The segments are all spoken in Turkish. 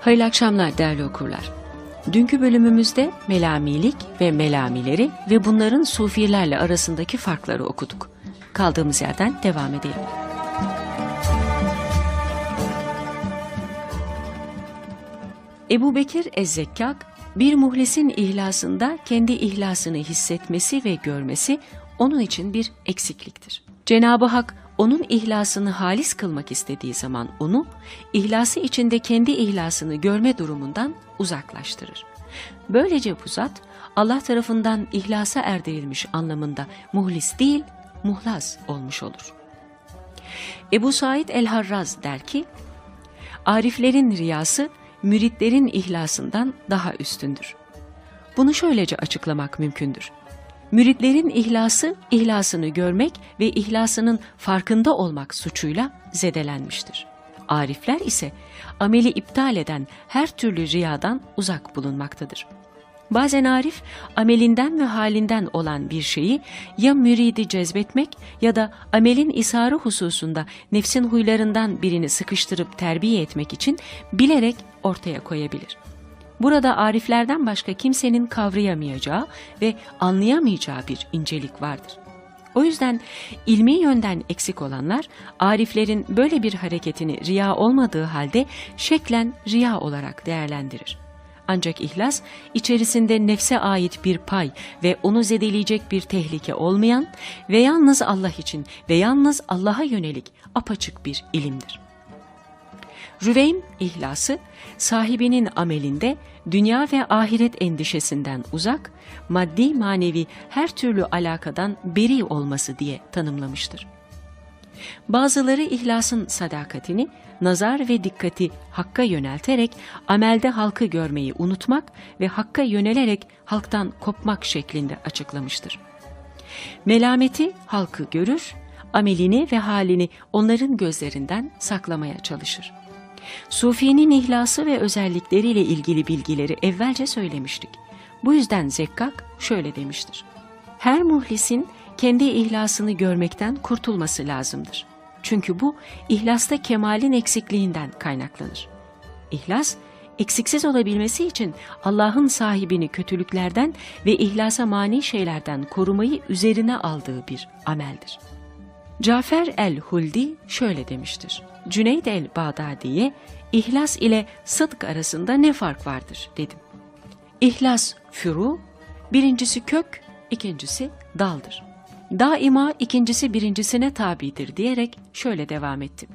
Hayırlı akşamlar değerli okurlar. Dünkü bölümümüzde melamilik ve melamileri ve bunların sufilerle arasındaki farkları okuduk. Kaldığımız yerden devam edelim. Ebu Bekir Ezzekkak, bir muhlisin ihlasında kendi ihlasını hissetmesi ve görmesi onun için bir eksikliktir. Cenab-ı Hak onun ihlasını halis kılmak istediği zaman onu, ihlası içinde kendi ihlasını görme durumundan uzaklaştırır. Böylece bu zat, Allah tarafından ihlasa erdirilmiş anlamında muhlis değil, muhlas olmuş olur. Ebu Said el-Harraz der ki, Ariflerin riyası, müritlerin ihlasından daha üstündür. Bunu şöylece açıklamak mümkündür. Müritlerin ihlası, ihlasını görmek ve ihlasının farkında olmak suçuyla zedelenmiştir. Arifler ise ameli iptal eden her türlü riyadan uzak bulunmaktadır. Bazen arif, amelinden ve halinden olan bir şeyi ya müridi cezbetmek ya da amelin isarı hususunda nefsin huylarından birini sıkıştırıp terbiye etmek için bilerek ortaya koyabilir. Burada ariflerden başka kimsenin kavrayamayacağı ve anlayamayacağı bir incelik vardır. O yüzden ilmi yönden eksik olanlar ariflerin böyle bir hareketini riya olmadığı halde şeklen riya olarak değerlendirir. Ancak ihlas içerisinde nefse ait bir pay ve onu zedeleyecek bir tehlike olmayan ve yalnız Allah için ve yalnız Allah'a yönelik apaçık bir ilimdir. Rüveym ihlası sahibinin amelinde dünya ve ahiret endişesinden uzak, maddi manevi her türlü alakadan beri olması diye tanımlamıştır. Bazıları ihlasın sadakatini, nazar ve dikkati hakka yönelterek amelde halkı görmeyi unutmak ve hakka yönelerek halktan kopmak şeklinde açıklamıştır. Melameti halkı görür, amelini ve halini onların gözlerinden saklamaya çalışır. Sufi'nin ihlası ve özellikleriyle ilgili bilgileri evvelce söylemiştik. Bu yüzden Zekkak şöyle demiştir. Her muhlisin kendi ihlasını görmekten kurtulması lazımdır. Çünkü bu ihlasta kemalin eksikliğinden kaynaklanır. İhlas, eksiksiz olabilmesi için Allah'ın sahibini kötülüklerden ve ihlasa mani şeylerden korumayı üzerine aldığı bir ameldir. Cafer el-Huldi şöyle demiştir. Cüneyd el-Bağdadi'ye ihlas ile sıdk arasında ne fark vardır dedim. İhlas furu, birincisi kök, ikincisi daldır. Daima ikincisi birincisine tabidir diyerek şöyle devam ettim.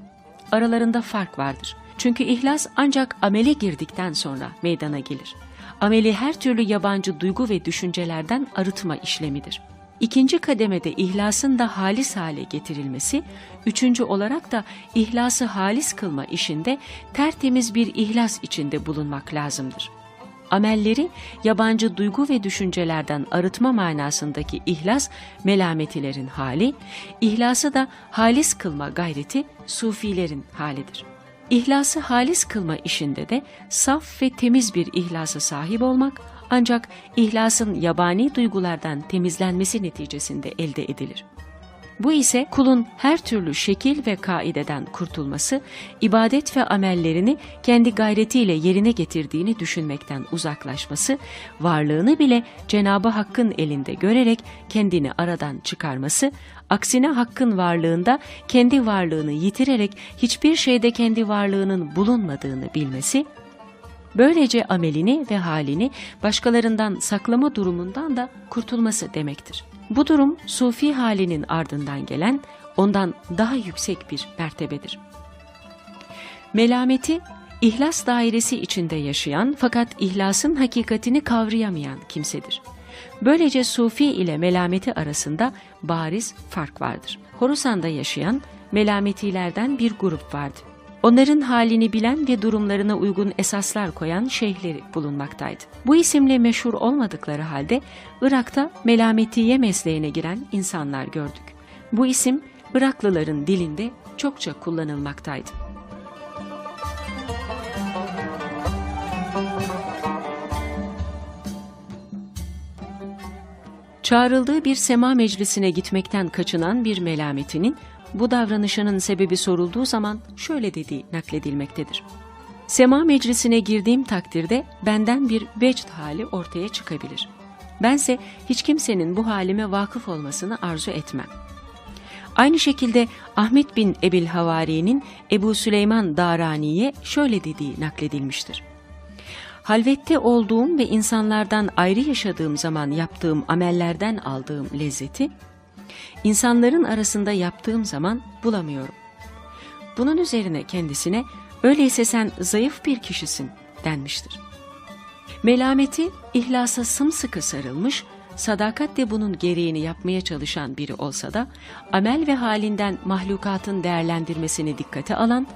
Aralarında fark vardır. Çünkü ihlas ancak amele girdikten sonra meydana gelir. Ameli her türlü yabancı duygu ve düşüncelerden arıtma işlemidir. İkinci kademede ihlasın da halis hale getirilmesi, üçüncü olarak da ihlası halis kılma işinde tertemiz bir ihlas içinde bulunmak lazımdır. Amelleri yabancı duygu ve düşüncelerden arıtma manasındaki ihlas melametilerin hali, ihlası da halis kılma gayreti sufilerin halidir. İhlası halis kılma işinde de saf ve temiz bir ihlasa sahip olmak, ancak ihlasın yabani duygulardan temizlenmesi neticesinde elde edilir. Bu ise kulun her türlü şekil ve kaideden kurtulması, ibadet ve amellerini kendi gayretiyle yerine getirdiğini düşünmekten uzaklaşması, varlığını bile Cenabı Hakk'ın elinde görerek kendini aradan çıkarması, aksine Hakk'ın varlığında kendi varlığını yitirerek hiçbir şeyde kendi varlığının bulunmadığını bilmesi, Böylece amelini ve halini başkalarından saklama durumundan da kurtulması demektir. Bu durum sufi halinin ardından gelen ondan daha yüksek bir mertebedir. Melameti ihlas dairesi içinde yaşayan fakat ihlasın hakikatini kavrayamayan kimsedir. Böylece sufi ile melameti arasında bariz fark vardır. Horusan'da yaşayan melametilerden bir grup vardı. Onların halini bilen ve durumlarına uygun esaslar koyan şeyhleri bulunmaktaydı. Bu isimle meşhur olmadıkları halde Irak'ta melametiye mesleğine giren insanlar gördük. Bu isim Iraklıların dilinde çokça kullanılmaktaydı. Çağrıldığı bir sema meclisine gitmekten kaçınan bir melametinin bu davranışının sebebi sorulduğu zaman şöyle dediği nakledilmektedir. Sema meclisine girdiğim takdirde benden bir vecd hali ortaya çıkabilir. Bense hiç kimsenin bu halime vakıf olmasını arzu etmem. Aynı şekilde Ahmet bin Ebil Havari'nin Ebu Süleyman Darani'ye şöyle dediği nakledilmiştir. Halvette olduğum ve insanlardan ayrı yaşadığım zaman yaptığım amellerden aldığım lezzeti, insanların arasında yaptığım zaman bulamıyorum. Bunun üzerine kendisine öyleyse sen zayıf bir kişisin denmiştir. Melameti ihlasa sımsıkı sarılmış, sadakat de bunun gereğini yapmaya çalışan biri olsa da amel ve halinden mahlukatın değerlendirmesini dikkate alan,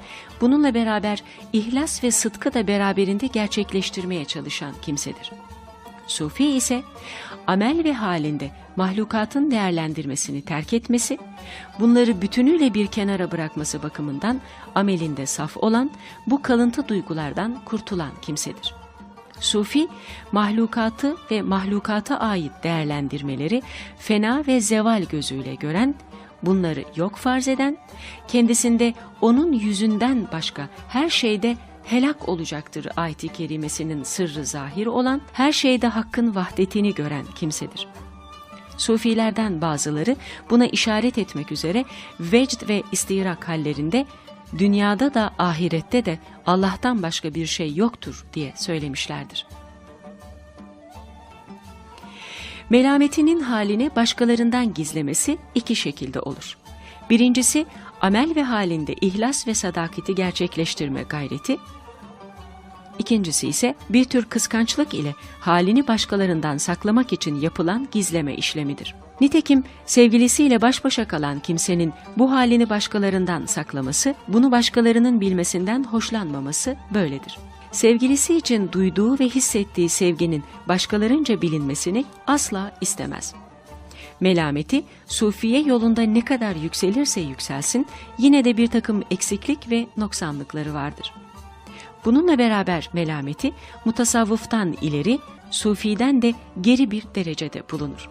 bununla beraber ihlas ve sıdkı da beraberinde gerçekleştirmeye çalışan kimsedir. Sufi ise amel ve halinde mahlukatın değerlendirmesini terk etmesi, bunları bütünüyle bir kenara bırakması bakımından amelinde saf olan, bu kalıntı duygulardan kurtulan kimsedir. Sufi, mahlukatı ve mahlukata ait değerlendirmeleri fena ve zeval gözüyle gören, bunları yok farz eden, kendisinde onun yüzünden başka her şeyde helak olacaktır ayet-i kerimesinin sırrı zahir olan, her şeyde hakkın vahdetini gören kimsedir. Sufilerden bazıları buna işaret etmek üzere vecd ve istirak hallerinde dünyada da ahirette de Allah'tan başka bir şey yoktur diye söylemişlerdir. Melametinin halini başkalarından gizlemesi iki şekilde olur. Birincisi amel ve halinde ihlas ve sadakati gerçekleştirme gayreti, İkincisi ise bir tür kıskançlık ile halini başkalarından saklamak için yapılan gizleme işlemidir. Nitekim sevgilisiyle baş başa kalan kimsenin bu halini başkalarından saklaması, bunu başkalarının bilmesinden hoşlanmaması böyledir. Sevgilisi için duyduğu ve hissettiği sevginin başkalarınca bilinmesini asla istemez. Melameti, sufiye yolunda ne kadar yükselirse yükselsin, yine de bir takım eksiklik ve noksanlıkları vardır.'' Bununla beraber melameti mutasavvıftan ileri, sufiden de geri bir derecede bulunur.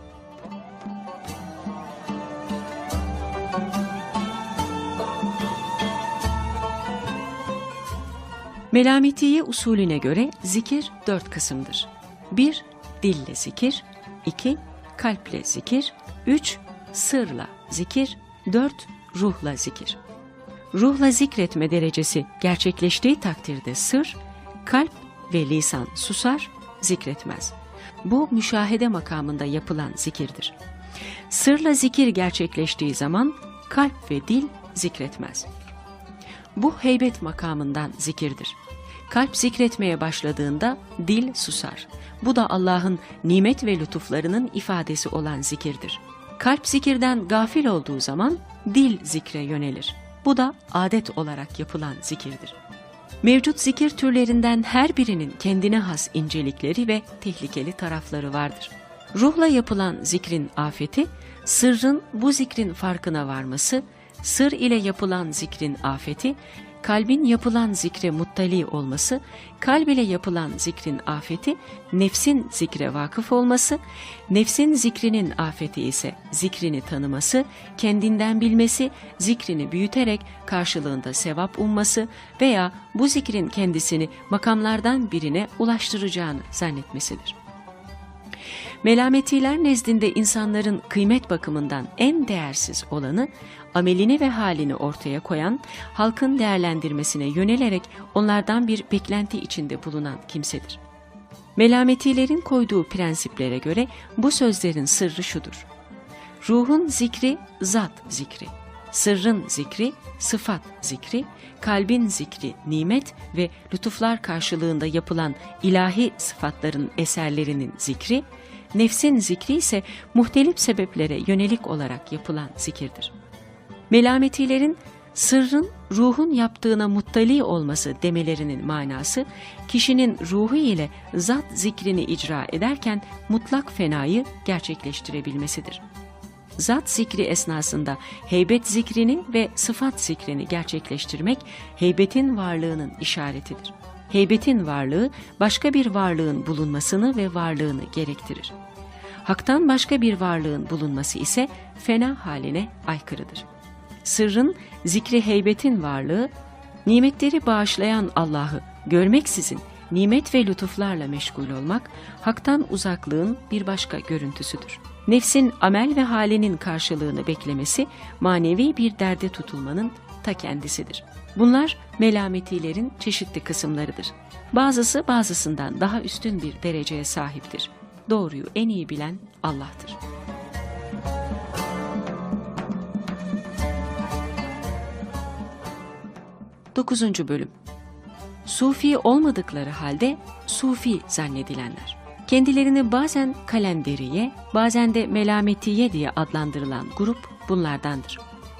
Melametiye usulüne göre zikir dört kısımdır. 1- Dille zikir 2- Kalple zikir 3- Sırla zikir 4- Ruhla zikir ruhla zikretme derecesi gerçekleştiği takdirde sır, kalp ve lisan susar, zikretmez. Bu müşahede makamında yapılan zikirdir. Sırla zikir gerçekleştiği zaman kalp ve dil zikretmez. Bu heybet makamından zikirdir. Kalp zikretmeye başladığında dil susar. Bu da Allah'ın nimet ve lütuflarının ifadesi olan zikirdir. Kalp zikirden gafil olduğu zaman dil zikre yönelir. Bu da adet olarak yapılan zikirdir. Mevcut zikir türlerinden her birinin kendine has incelikleri ve tehlikeli tarafları vardır. Ruhla yapılan zikrin afeti, sırrın bu zikrin farkına varması, sır ile yapılan zikrin afeti, kalbin yapılan zikre muttali olması, kalb ile yapılan zikrin afeti, nefsin zikre vakıf olması, nefsin zikrinin afeti ise zikrini tanıması, kendinden bilmesi, zikrini büyüterek karşılığında sevap umması veya bu zikrin kendisini makamlardan birine ulaştıracağını zannetmesidir. Melametiler nezdinde insanların kıymet bakımından en değersiz olanı, amelini ve halini ortaya koyan, halkın değerlendirmesine yönelerek onlardan bir beklenti içinde bulunan kimsedir. Melametilerin koyduğu prensiplere göre bu sözlerin sırrı şudur. Ruhun zikri zat zikri, sırrın zikri sıfat zikri, kalbin zikri nimet ve lütuflar karşılığında yapılan ilahi sıfatların eserlerinin zikri, nefsin zikri ise muhtelif sebeplere yönelik olarak yapılan zikirdir. Melametilerin sırrın ruhun yaptığına muttali olması demelerinin manası, kişinin ruhu ile zat zikrini icra ederken mutlak fenayı gerçekleştirebilmesidir. Zat zikri esnasında heybet zikrini ve sıfat zikrini gerçekleştirmek heybetin varlığının işaretidir. Heybetin varlığı başka bir varlığın bulunmasını ve varlığını gerektirir. Hak'tan başka bir varlığın bulunması ise fena haline aykırıdır. Sırrın, zikri heybetin varlığı, nimetleri bağışlayan Allah'ı görmeksizin nimet ve lütuflarla meşgul olmak, haktan uzaklığın bir başka görüntüsüdür. Nefsin amel ve halinin karşılığını beklemesi, manevi bir derde tutulmanın ta kendisidir. Bunlar melametilerin çeşitli kısımlarıdır. Bazısı bazısından daha üstün bir dereceye sahiptir. Doğruyu en iyi bilen Allah'tır. 9. Bölüm Sufi olmadıkları halde Sufi zannedilenler. Kendilerini bazen kalenderiye, bazen de melametiye diye adlandırılan grup bunlardandır.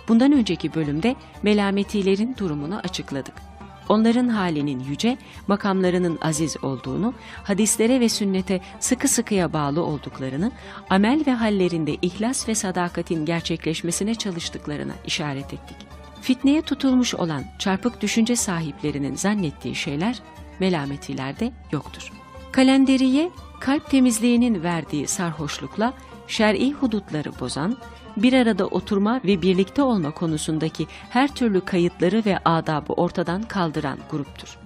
Bundan önceki bölümde melametilerin durumunu açıkladık. Onların halinin yüce, makamlarının aziz olduğunu, hadislere ve sünnete sıkı sıkıya bağlı olduklarını, amel ve hallerinde ihlas ve sadakatin gerçekleşmesine çalıştıklarına işaret ettik. Fitneye tutulmuş olan çarpık düşünce sahiplerinin zannettiği şeyler melametilerde yoktur. Kalenderiye, kalp temizliğinin verdiği sarhoşlukla şer'i hudutları bozan, bir arada oturma ve birlikte olma konusundaki her türlü kayıtları ve adabı ortadan kaldıran gruptur.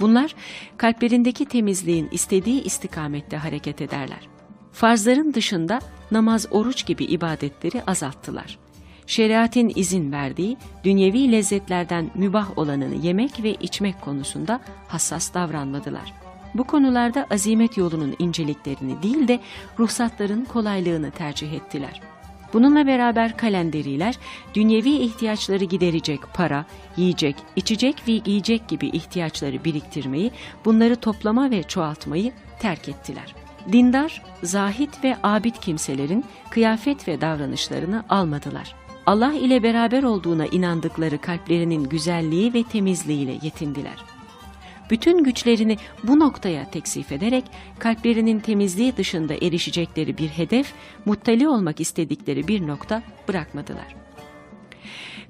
Bunlar kalplerindeki temizliğin istediği istikamette hareket ederler. Farzların dışında namaz, oruç gibi ibadetleri azalttılar. Şeriatin izin verdiği dünyevi lezzetlerden mübah olanını yemek ve içmek konusunda hassas davranmadılar. Bu konularda azimet yolunun inceliklerini değil de ruhsatların kolaylığını tercih ettiler.'' Bununla beraber kalenderiler dünyevi ihtiyaçları giderecek para, yiyecek, içecek ve giyecek gibi ihtiyaçları biriktirmeyi, bunları toplama ve çoğaltmayı terk ettiler. Dindar, zahit ve abid kimselerin kıyafet ve davranışlarını almadılar. Allah ile beraber olduğuna inandıkları kalplerinin güzelliği ve temizliğiyle yetindiler.'' Bütün güçlerini bu noktaya teksif ederek kalplerinin temizliği dışında erişecekleri bir hedef, muttali olmak istedikleri bir nokta bırakmadılar.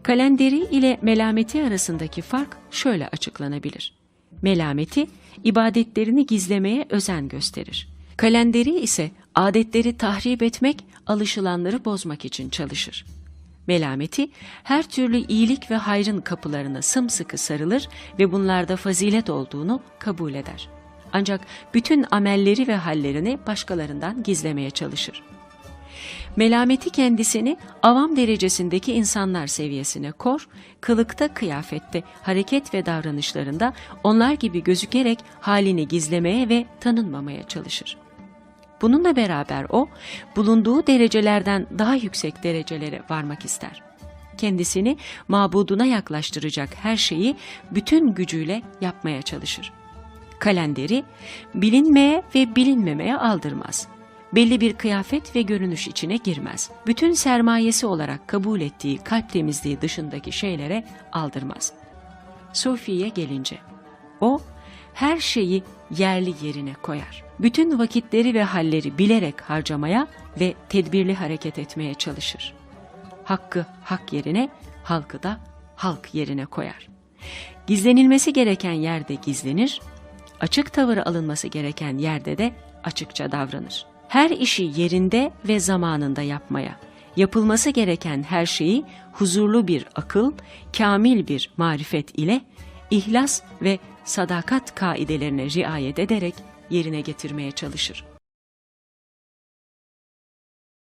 Kalenderi ile melameti arasındaki fark şöyle açıklanabilir. Melameti, ibadetlerini gizlemeye özen gösterir. Kalenderi ise adetleri tahrip etmek, alışılanları bozmak için çalışır. Melameti her türlü iyilik ve hayrın kapılarına sımsıkı sarılır ve bunlarda fazilet olduğunu kabul eder. Ancak bütün amelleri ve hallerini başkalarından gizlemeye çalışır. Melameti kendisini avam derecesindeki insanlar seviyesine kor, kılıkta, kıyafette, hareket ve davranışlarında onlar gibi gözükerek halini gizlemeye ve tanınmamaya çalışır. Bununla beraber o, bulunduğu derecelerden daha yüksek derecelere varmak ister. Kendisini mabuduna yaklaştıracak her şeyi bütün gücüyle yapmaya çalışır. Kalenderi bilinmeye ve bilinmemeye aldırmaz. Belli bir kıyafet ve görünüş içine girmez. Bütün sermayesi olarak kabul ettiği kalp temizliği dışındaki şeylere aldırmaz. Sofi'ye gelince, o her şeyi yerli yerine koyar. Bütün vakitleri ve halleri bilerek harcamaya ve tedbirli hareket etmeye çalışır. Hakkı hak yerine, halkı da halk yerine koyar. Gizlenilmesi gereken yerde gizlenir, açık tavır alınması gereken yerde de açıkça davranır. Her işi yerinde ve zamanında yapmaya, yapılması gereken her şeyi huzurlu bir akıl, kamil bir marifet ile ihlas ve sadakat kaidelerine riayet ederek yerine getirmeye çalışır.